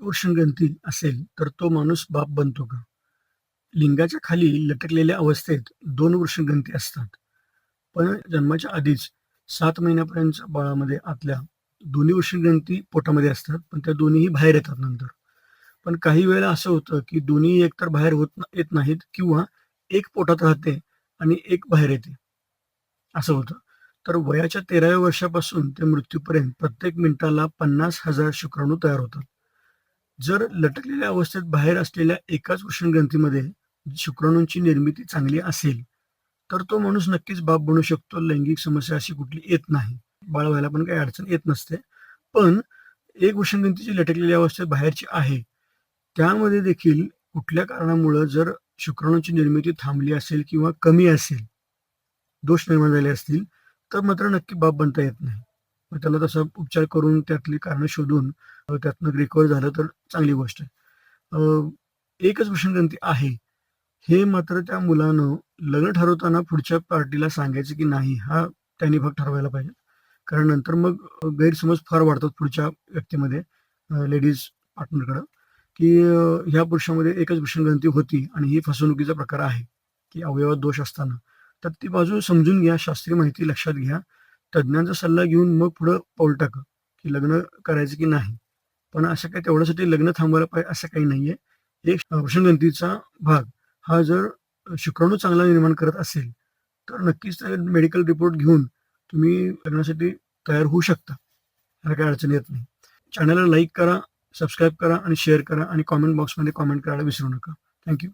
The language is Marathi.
वृषणग्रंथी असेल तर तो माणूस बाप बनतो का? लिंगाच्या खाली लटकलेल्या अवस्थेत दोन वृषणग्रंथी असतात. पण जन्माच्या आधीच सात महिन्यापर्यंत बाळामध्ये आतल्या दोन्ही वृषणग्रंथी पोटामध्ये असतात पण त्या दोन्हीही बाहेर येतात नंतर. पण काही वेळेला असं होतं की दोन्ही एकतर बाहेर होत येत नाहीत किंवा एक पोटात राहते आणि एक बाहेर येते. असं होतं. तर वयाच्या तेराव्या वर्षापासून ते मृत्यूपर्यंत प्रत्येक मिनिटाला पन्नास हजार शुक्राणू तयार होतात. जर लटकलेल्या अवस्थेत बाहेर असलेल्या एकाच वृषणग्रंथीमध्ये शुक्राणूंची निर्मिती चांगली असेल तर तो माणूस नक्कीच बाप बनू शकतो. लैंगिक समस्या अशी कुठली येत नाही. बाळ व्हायला पण काही अडचण येत नसते. पण एक वृषणग्रंथीची लटकलेली अवस्थेत बाहेरची आहे त्यामध्ये देखील कुठल्या कारणामुळं जर शुक्राणूंची निर्मिती थांबली असेल किंवा कमी असेल दोष निर्माण झाले असतील तर मात्र नक्की बाप बनता येत नाही. त्याला तसा उपचार करून त्यातली कारणं शोधून त्यातनं रिकवर झालं तर चांगली गोष्ट आहे. एकच वृषणग्रंथी आहे. हे मात्र त्या मुलानं लग्न ठरवताना पुढच्या पार्टीला सांगायचं की नाही हा त्यांनी फक्त ठरवायला पाहिजे. कारण नंतर मग गैरसमज फार वाढतात पुढच्या व्यक्तीमध्ये लेडीज पार्टनरकडं की ह्या पुरुषामध्ये एकच भूषणग्रंथी होती आणि ही फसवणुकीचा प्रकार आहे की अवयवात दोष असताना. तर ती बाजू समजून घ्या शास्त्रीय माहिती लक्षात घ्या. तज्ज्ञांचा सल्ला घेऊन मग पुढं पाऊल टाका की लग्न करायचं की नाही. पण असं काही तेवढ्यासाठी लग्न थांबवायला पाहिजे असं काही नाहीये. एक वृषणग्रंथीचा भाग हा जर शुक्राणू चांगला निर्माण करत असेल तर नक्कीच मेडिकल रिपोर्ट घेऊन तुम्ही लग्नासाठी तयार होऊ शकता. ह्या काही अडचण येत नाही. चॅनलला लाईक करा सबस्क्राईब करा आणि शेअर करा आणि कॉमेंट बॉक्समध्ये कॉमेंट करायला विसरू नका. थँक्यू